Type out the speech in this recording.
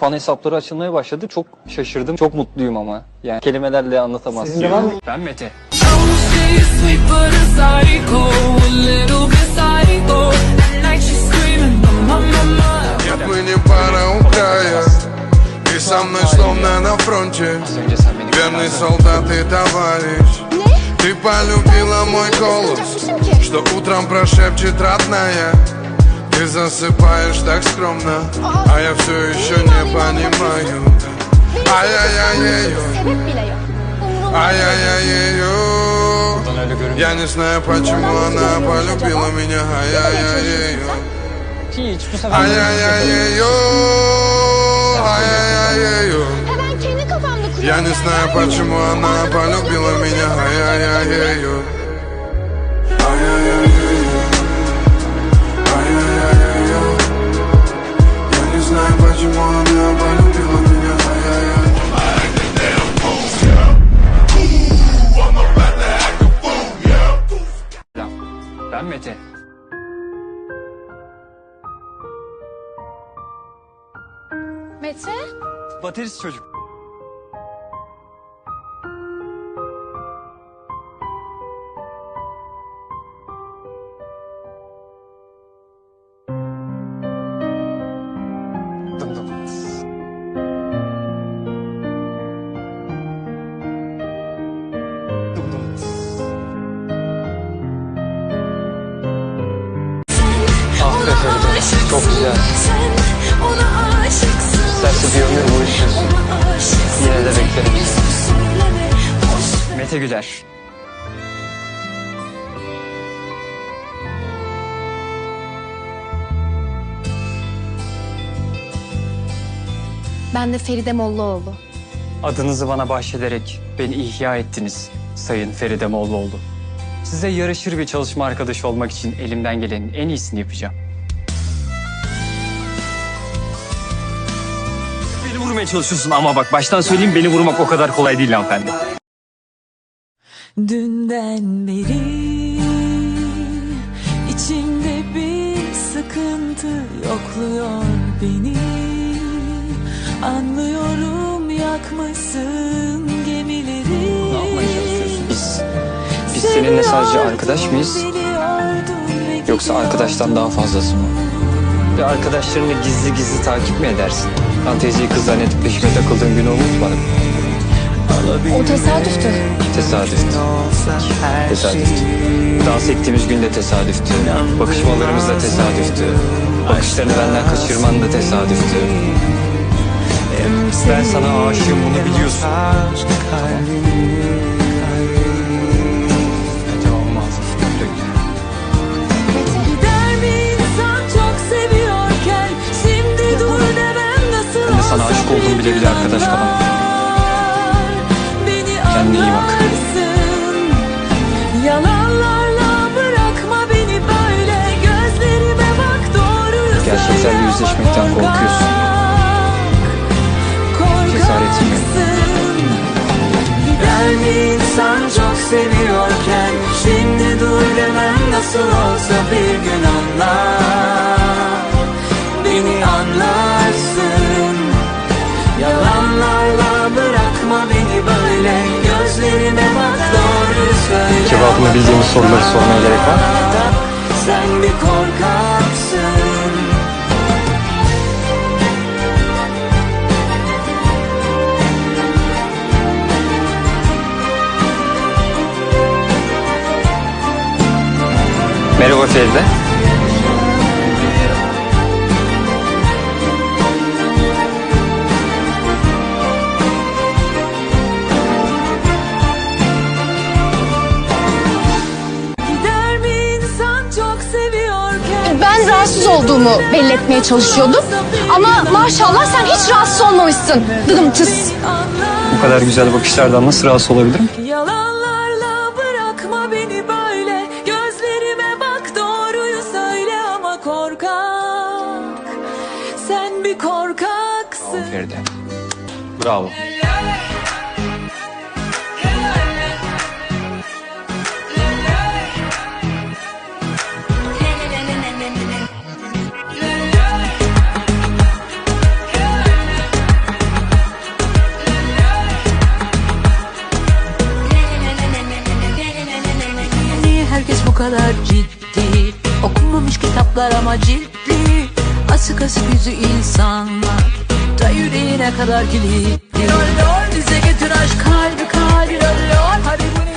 fan hesapları açılmaya başladı. Çok şaşırdım. Çok mutluyum ama. Yani kelimelerle anlatamazsın. Sizin de var mı? Ben Mete. She's sweet but a psycho, a little bit psycho. At night she's screaming, mama, mama. Мы не пара у края Ты со мной словно на фронте Az önce sen beni Верный kırmadın. солдат и товарищ Ты полюбила мой голос Что утром прошепчет родная Ты засыпаешь так скромно А я все еще не понимаю. Ай-яй-яй-яй Ай-яй-яй-яй. Я не знаю, почему она полюбила меня. Ай-яй-яй-яй Ай-яй-яй-яй Ай-яй-яй-яй. Я не знаю, почему она полюбила меня. Ай-яй-яй-яй Mete? Baterist çocuk. Ah be Feride, çok güzel. İsterse bir ömür aşıksın. Yine de beklerim. Mete Güler. Ben de Feride Mollaoğlu. Adınızı bana bahşederek beni ihya ettiniz Sayın Feride Mollaoğlu. Size yaraşır bir çalışma arkadaşı olmak için elimden gelenin en iyisini yapacağım. Vurmaya çalışıyorsun ama bak baştan söyleyeyim beni vurmak o kadar kolay değil hanımefendi. Dünden beri içimde bir sıkıntı yokluyor beni Anlıyorum yakmasın gemileri Ne yapmaya çalışıyorsun? Biz, biz seninle sadece arkadaş mıyız? Yoksa arkadaştan daha fazlası mı? Ve arkadaşlarını gizli gizli takip mi edersin? Fanteziyi kız zannedip peşime takıldığın günü unutmadım. O tesadüftü. Tesadüftü. Tesadüftü. Dans ettiğimiz gün de tesadüftü. Bakışmalarımız da tesadüftü. Bakışlarını benden kaçırman da tesadüftü. Ben sana aşığım bunu biliyorsun. Cevabım bile bile arkadaş kalamam. Beni Kendine iyi bak. anlarsın. Yalanlarla bırakma beni böyle Gözlerime bak doğruyu Gerçeklerle yüzleşmekten korkuyorsun. Cesaretin yok. Gider mi insan çok seviyorken Şimdi dur demem nasıl olsa bir gün anlar Beni anlarsın Cevabını bildiğimiz soruları sormaya gerek var? Sen bir korkaksın Merhaba Feride. Olduğumu belli etmeye çalışıyordum. Ama maşallah sen hiç rahatsız olmamışsın. Dıdım tıs. Bu kadar güzel bakışlardan nasıl rahatsız olabilirim? Yalanlarla bırakma beni böyle Gözlerime bak doğruyu söyle ama korkak Sen bir korkaksın Feride. Bravo. Okunmamış kitaplar ama ciddi Asık asık yüzü insanlar. Da yüreğine kadar kilitli. Lol lol bize getir aşk kalbi kalbi lol lol. Hadi bu ne